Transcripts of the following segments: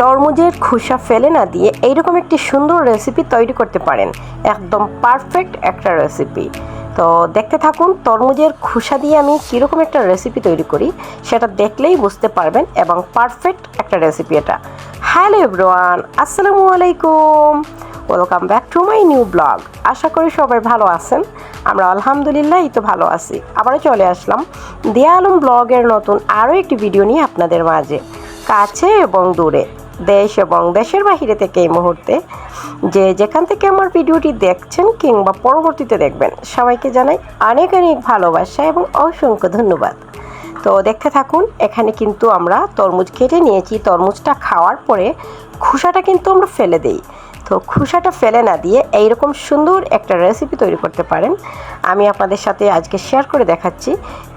তরমুজের খোসা ফেলে না দিয়ে এইরকম একটি সুন্দর রেসিপি তৈরি করতে পারেন। একদম পারফেক্ট একটা রেসিপি তো দেখতে থাকুন, তরমুজের খোসা দিয়ে আমি কীরকম একটা রেসিপি তৈরি করি, সেটা দেখলেই বুঝতে পারবেন এবং পারফেক্ট একটা রেসিপি এটা। হ্যালো এভরিওয়ান আসসালামু আলাইকুম। Welcome back to my new blog আশা করি সবাই ভালো আছেন। আমরা আলহামদুলিল্লাহ তো ভালো আছি। আবারও চলে আসলাম দিয়া আলম ব্লগের নতুন আরও একটি ভিডিও নিয়ে আপনাদের মাঝে। কাছে এবং দূরে। দেশ এবং দেশের বাহিরে থেকে এই মুহূর্তে যে যেখান থেকে আমার ভিডিওটি দেখছেন কিংবা পরবর্তীতে দেখবেন, সবাইকে জানাই অনেক অনেক ভালোবাসা এবং অসংখ্য ধন্যবাদ। তো দেখতে থাকুন, এখানে কিন্তু আমরা তরমুজ কেটে নিয়েছি। তরমুজটা খাওয়ার পরে খোসাটা কিন্তু আমরা ফেলে দিই। তো খোসাটা ফেলে না দিয়ে এইরকম সুন্দর একটা রেসিপি তৈরি করতে পারেন। আমি আপনাদের সাথে আজকে শেয়ার করে দেখাচ্ছি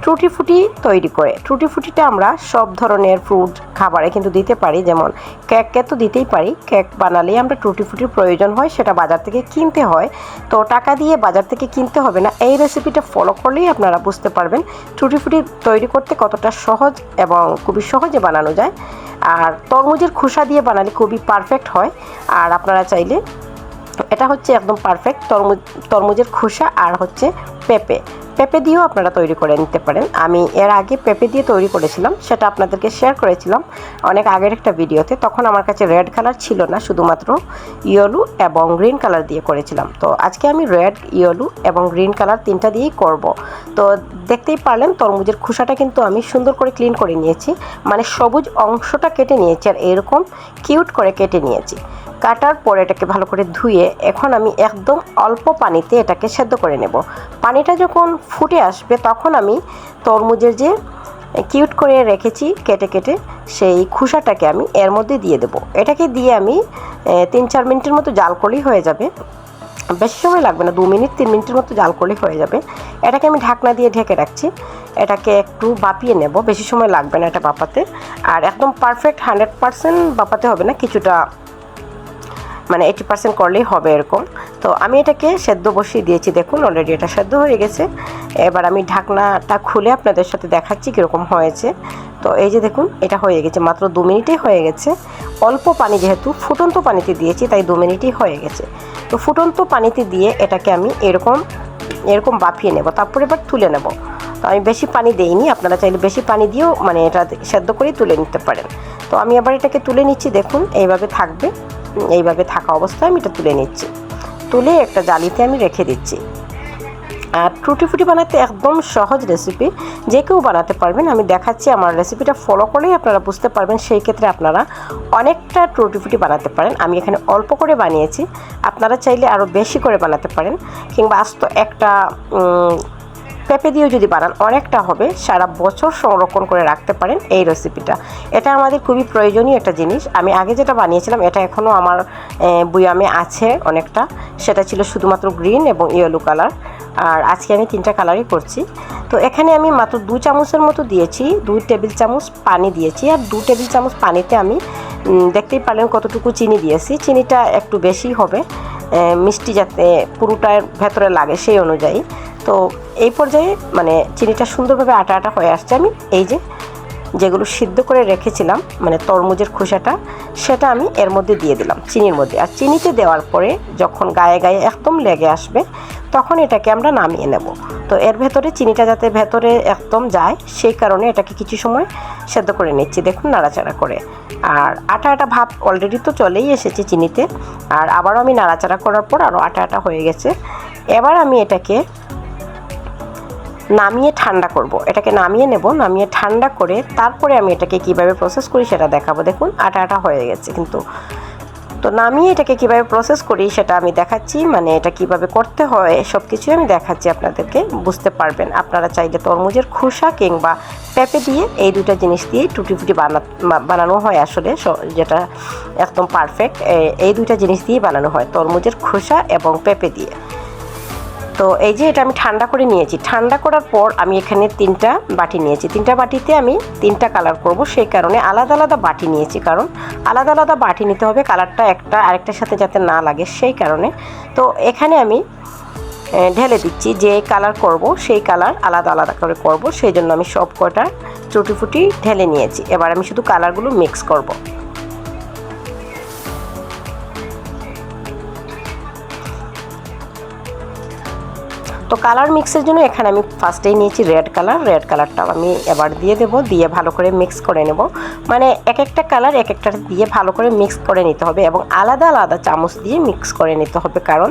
টুটি ফুটি তৈরি করে। টুটি ফুটিটা আমরা সব ধরনের ফ্রুট খাবারে কিন্তু দিতে পারি, যেমন কেককে তো দিতেই পারি। কেক বানালেই আমরা টুটি ফুটির প্রয়োজন হয়, সেটা বাজার থেকে কিনতে হয়। তো টাকা দিয়ে বাজার থেকে কিনতে হবে না, এই রেসিপিটা ফলো করলেই আপনারা বুঝতে পারবেন টুটি ফুটি তৈরি করতে কতটা সহজ এবং খুবই সহজে বানানো যায়। আর তরমুজের খোসা দিয়ে বানালে খুবই পারফেক্ট হয়। আর আপনারা চাইলে। এটা হচ্ছে একদম পারফেক্ট তরমুজ তরমুজের খোসা আর হচ্ছে পেঁপে। পেঁপে দিয়েও আপনারা তৈরি করে নিতে পারেন। আমি এর আগে পেঁপে দিয়ে তৈরি করেছিলাম, সেটা আপনাদেরকে শেয়ার করেছিলাম অনেক আগের একটা ভিডিওতে। তখন আমার কাছে রেড কালার ছিল না, শুধুমাত্র ইয়েলো এবং গ্রিন কালার দিয়ে করেছিলাম। তো আজকে আমি রেড ইয়েলো এবং গ্রিন কালার তিনটা দিয়েই করব। তো দেখতেই পারলেন, তরমুজের খোসাটা কিন্তু আমি সুন্দর করে ক্লিন করে নিয়েছি। মানে সবুজ অংশটা কেটে নিয়েছি আর এরকম কিউট করে কেটে নিয়েছি। কাটার পর এটাকে ভালো করে ধুয়ে এখন আমি একদম অল্প পানিতে এটাকে সেদ্ধ করে নেব। পানিটা যখন ফুটে আসবে তখন আমি তরমুজের যে কিউট করে রেখেছি কেটে কেটে সেই খোসাটাকে আমি এর মধ্যে দিয়ে দেবো। এটাকে দিয়ে আমি তিন চার মিনিটের মতো জাল করলেই হয়ে যাবে। বেশি সময় লাগবে না, দু মিনিট, তিন মিনিটের মতো জাল করলেই হয়ে যাবে। এটাকে আমি ঢাকনা দিয়ে ঢেকে রাখছি। এটাকে একটু বাপিয়ে নেব, বেশি সময় লাগবে না এটা বাপাতে। আর একদম পারফেক্ট হান্ড্রেড পারসেন্ট বাপাতে হবে না, কিছুটা মানে এইটি পার্সেন্ট করলেই হবে এরকম। তো আমি এটাকে সেদ্ধ বসিয়ে দিয়েছি, দেখুন অলরেডি এটা সেদ্ধ হয়ে গেছে। এবার আমি ঢাকনাটা খুলে আপনাদের সাথে দেখাচ্ছি কীরকম হয়েছে। তো এই যে দেখুন, এটা হয়ে গেছে, মাত্র দু মিনিটেই হয়ে গেছে। অল্প পানি যেহেতু, ফুটন্ত পানিতে দিয়েছি, তাই দু মিনিটই হয়ে গেছে। তো ফুটন্ত পানিতে দিয়ে এটাকে আমি এরকম এরকম বাফিয়ে নেব, তারপরে এবার তুলে নেব। তো আমি বেশি পানি দেইনি, আপনারা চাইলে বেশি পানি দিয়েও মানে এটা সেদ্ধ করেই তুলে নিতে পারেন। তো আমি আবার এটাকে তুলে নিচ্ছি, দেখুন, এইভাবে থাকবে। এইভাবে থাকা অবস্থায় আমি এটা তুলে নিচ্ছি। তুলে একটা জালিতে আমি রেখে দিচ্ছি। আর টুটি ফুটি বানাতে একদম সহজ রেসিপি যে কেউ বানাতে পারবেন। আমি দেখাচ্ছি আমার রেসিপিটা ফলো করেই আপনারা বুঝতে পারবেন সেই ক্ষেত্রে আপনারা অনেকটা টুটি ফুটি বানাতে পারেন। আমি এখানে অল্প করে বানিয়েছি। আপনারা চাইলে আরও বেশি করে বানাতে পারেন। কিংবা আস্ত একটা পেঁপে দিয়েও যদি বানান, অনেকটা হবে। সারা বছর সংরক্ষণ করে রাখতে পারেন এই রেসিপিটা এটা আমাদের খুবই প্রয়োজনীয় একটা জিনিস। আমি আগে যেটা বানিয়েছিলাম, এটা এখনও আমার বুয়ামে আছে অনেকটা। সেটা ছিল শুধুমাত্র গ্রিন এবং ইয়েলো কালার আর আজকে আমি তিনটা কালারই করছি। তো এখানে আমি মাত্র দু চামচের মতো দিয়েছি। দুই টেবিল চামচ পানি দিয়েছি। আর দু টেবিল চামচ পানিতে আমি দেখতেই পারলেন কতটুকু চিনি দিয়েছি। চিনিটা একটু বেশি হবে। মিষ্টি যাতে পুরোটার ভেতরে লাগে সেই অনুযায়ী। তো এই পর্যায়ে মানে চিনিটা সুন্দরভাবে আটা আটা হয়ে আসছে। আমি এই যে যেগুলো সিদ্ধ করে রেখেছিলাম মানে তরমুজের খোসাটা, সেটা আমি এর মধ্যে দিয়ে দিলাম, চিনির মধ্যে। আর চিনিতে দেওয়ার পরে যখন গায়ে গায়ে একদম লেগে আসবে, তখন এটাকে আমরা নামিয়ে নেব। তো এর ভেতরে চিনিটা যাতে ভেতরে একদম যায়, সেই কারণে এটাকে কিছু সময় সেদ্ধ করে নিচ্ছি, দেখুন নাড়াচাড়া করে। আর আটা আটা ভাব অলরেডি তো চলেই এসেছে চিনিতে। আর আবারও আমি নাড়াচাড়া করার পর আরও আটা আটা হয়ে গেছে। এবার আমি এটাকে নামিয়ে ঠান্ডা করব। এটাকে নামিয়ে নেব, নামিয়ে ঠান্ডা করে তারপরে আমি এটাকে কীভাবে প্রসেস করি সেটা দেখাবো। দেখুন আটা আটা হয়ে গেছে কিন্তু। তো নামিয়ে এটাকে কীভাবে প্রসেস করি সেটা আমি দেখাচ্ছি মানে এটা কীভাবে করতে হয় সব কিছুই আমি দেখাচ্ছি আপনাদেরকে, বুঝতে পারবেন। আপনারা চাইলে তরমুজের খোসা কিংবা পেঁপে দিয়ে এই দুটা জিনিস দিয়েই টুটি ফুটি বানা বানানো হয় আসলে যেটা একদম পারফেক্ট এই দুইটা জিনিস দিয়েই বানানো হয়, তরমুজের খোসা এবং পেঁপে দিয়ে। তো এই যে এটা আমি ঠান্ডা করে নিয়েছি। ঠান্ডা করার পর আমি এখানে তিনটা বাটি নিয়েছি। তিনটা বাটিতে আমি তিনটা কালার করব, সেই কারণে আলাদা আলাদা বাটি নিয়েছি। কারণ আলাদা আলাদা বাটি নিতে হবে কালারটা একটা আরেকটার সাথে যাতে না লাগে, সেই কারণে। তো এখানে আমি ঢেলে দিচ্ছি, যে কালার করব, সেই কালার আলাদা আলাদা করে করব। সেই জন্য আমি সব কটা চুটি ফুটি ঢেলে নিয়েছি। এবার আমি শুধু কালারগুলো মিক্স করব। কালার মিক্সের জন্য এখানে আমি ফার্স্টেই নিয়েছি রেড কালার রেড কালারটাও আমি এবার দিয়ে দেব, দিয়ে ভালো করে মিক্স করে নেব। মানে এক একটা কালার এক একটা দিয়ে ভালো করে মিক্স করে নিতে হবে এবং আলাদা আলাদা চামচ দিয়ে মিক্স করে নিতে হবে কারণ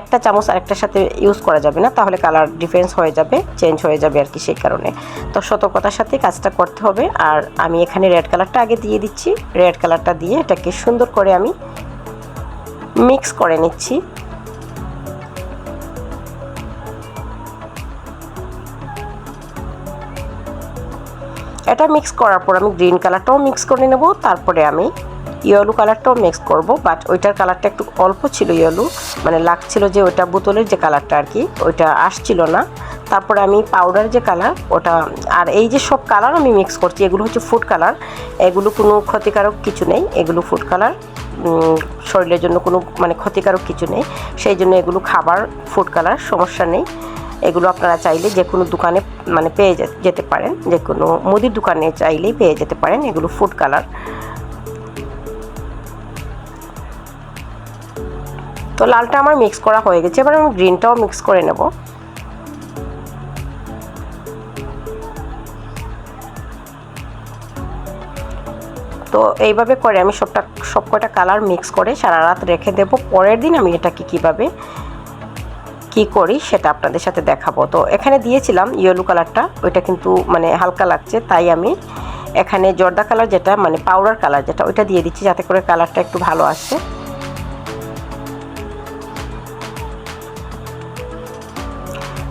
একটা চামচ আরেকটার সাথে ইউজ করা যাবে না, তাহলে কালার ডিফারেন্স হয়ে যাবে চেঞ্জ হয়ে যাবে আর কি সেই কারণে। তো সতর্কতার সাথে কাজটা করতে হবে আর আমি এখানে রেড কালারটা আগে দিয়ে দিচ্ছি রেড কালারটা দিয়ে এটাকে সুন্দর করে আমি মিক্স করে নিচ্ছি। এটা মিক্স করার পর আমি গ্রিন কালারটাও মিক্স করে নেব, তারপরে আমি ইয়েলো কালারটাও মিক্স করব বাট ওইটার কালারটা একটু অল্প ছিল ইয়েলো মানে লাগছিল যে ওইটা বোতলের যে কালারটা আর কি ওইটা আসছিল না। তারপরে আমি পাউডার যে কালার ওটা, আর এই যে সব কালার আমি মিক্স করছি, এগুলো হচ্ছে ফুড কালার এগুলো কোনো ক্ষতিকারক কিছু নেই, এগুলো ফুড কালার শরীরের জন্য কোনো মানে ক্ষতিকারক কিছু নেই, সেই জন্য এগুলো খাবার ফুড কালার সমস্যা নেই। এগুলো আপনারা চাইলে যে কোনো দোকানে মানে পেয়ে যেতে পারেন। যে কোনো মুদির দোকানে চাইলেই পেয়ে যেতে পারেন এগুলো ফুড কালার তো লালটা আমার মিক্স করা হয়ে গেছে। এবার আমি গ্রিনটাও মিক্স করে নেব। তো এইভাবে করে আমি সবটা সব কটা কালার মিক্স করে সারা রাত রেখে দেব। পরের দিন আমি এটাকে কীভাবে কি করি সেটা আপনাদের সাথে দেখাবো। তো এখানে দিয়েছিলাম ইয়েলো কালারটা ওইটা কিন্তু মানে হালকা লাগছে, তাই আমি এখানে জর্দা কালার যেটা মানে পাউডার কালার যেটা, ওইটা দিয়ে দিচ্ছি যাতে করে কালারটা একটু ভালো আসে।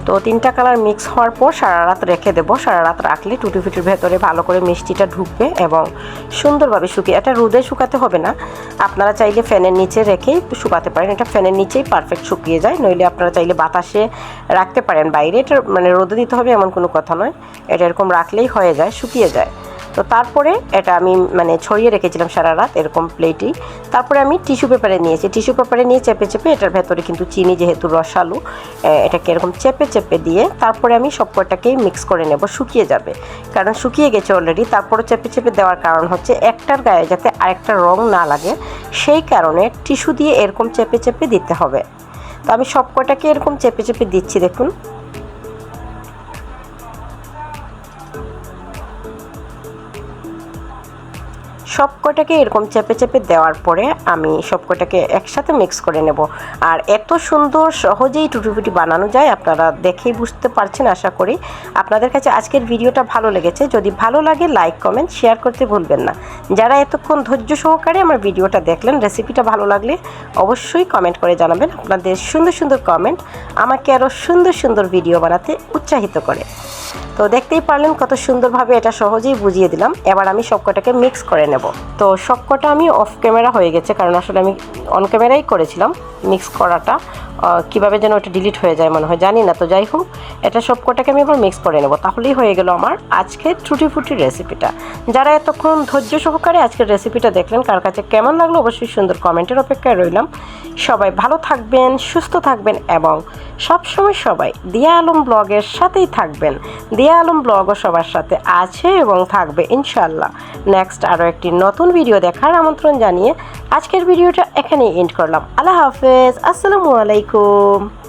তো তিনটা কালার মিক্স হওয়ার পর সারা রাত রেখে দেবো। সারা রাত রাখলে টুটি ফুটির ভেতরে ভালো করে মিষ্টিটা ঢুকবে এবং সুন্দরভাবে শুকিয়ে এটা রোদে শুকাতে হবে না। আপনারা চাইলে ফ্যানের নিচে রেখেই শুকাতে পারেন। এটা ফ্যানের নিচেই পারফেক্ট শুকিয়ে যায়। নইলে আপনারা চাইলে বাতাসে রাখতে পারেন। বাইরে এটা মানে রোদে দিতে হবে এমন কোনো কথা নয়। এটা এরকম রাখলেই হয়ে যায়, শুকিয়ে যায়। তো তারপরে এটা আমি মানে ছড়িয়ে রেখেছিলাম সারা রাত এরকম প্লেটেই। তারপরে আমি টিস্যু পেপারে নিয়েছি। টিস্যু পেপারে নিয়ে চেপে চেপে এটার ভেতরে কিন্তু চিনি যেহেতু রসালু এটাকে এরকম চেপে চেপে দিয়ে তারপরে আমি সব কটাকেই মিক্স করে নেব, শুকিয়ে যাবে। কারণ শুকিয়ে গেছে অলরেডি তারপরে চেপে চেপে দেওয়ার কারণ হচ্ছে একটার গায়ে যাতে আরেকটা রং না লাগে, সেই কারণে টিস্যু দিয়ে এরকম চেপে চেপে দিতে হবে। তো আমি সব কটাকে এরকম চেপে চেপে দিচ্ছি দেখুন। সব কটাকে এরকম চেপে চেপে দেওয়ার পরে আমি সব কটাকে একসাথে মিক্স করে নেব। আর এত সুন্দর সহজেই টুটুপুটি বানানো যায়, আপনারা দেখেই বুঝতে পারছেন আশা করি। আপনাদের কাছে আজকের ভিডিওটা ভালো লেগেছে। যদি ভালো লাগে লাইক কমেন্ট শেয়ার করতে ভুলবেন না। যারা এতক্ষণ ধৈর্য সহকারে আমার ভিডিওটা দেখলেন রেসিপিটা ভালো লাগলে অবশ্যই কমেন্ট করে জানাবেন। আপনাদের সুন্দর সুন্দর কমেন্ট আমাকে আরও সুন্দর সুন্দর ভিডিও বানাতে উৎসাহিত করে। তো দেখতেই পারলেন কত সুন্দরভাবে এটা সহজেই বুঝিয়ে দিলাম। এবার আমি সবকটাকে মিক্স করে নেব। তো সবকটা আমি অফ ক্যামেরা হয়ে গেছে, কারণ আসলে আমি অন ক্যামেরাই করেছিলাম মিক্স করাটা। কীভাবে যেন ওটা ডিলিট হয়ে যায় মনে হয়, জানি না। তো যাই হোক, এটা সব কটাকে আমি এবার মিক্স করে নেব। তাহলেই হয়ে গেল আমার আজকে টুটি ফুটি রেসিপিটা যারা এতক্ষণ ধৈর্য সহকারে আজকের রেসিপিটা দেখলেন, কার কাছে কেমন লাগল অবশ্যই সুন্দর কমেন্টের অপেক্ষায় রইলাম। সবাই ভালো থাকবেন, সুস্থ থাকবেন এবং সবসময় সবাই দিয়া আলম ব্লগের সাথেই থাকবেন। দিয়া আলম ব্লগও সবার সাথে আছে এবং থাকবে ইনশাল্লাহ নেক্সট আরও একটি নতুন ভিডিও দেখার আমন্ত্রণ জানিয়ে আজকের ভিডিওটা এখানেই এন্ড করলাম। আল্লাহ হাফেজ, আসসালামু আলাইকুম। Assalamualaikum.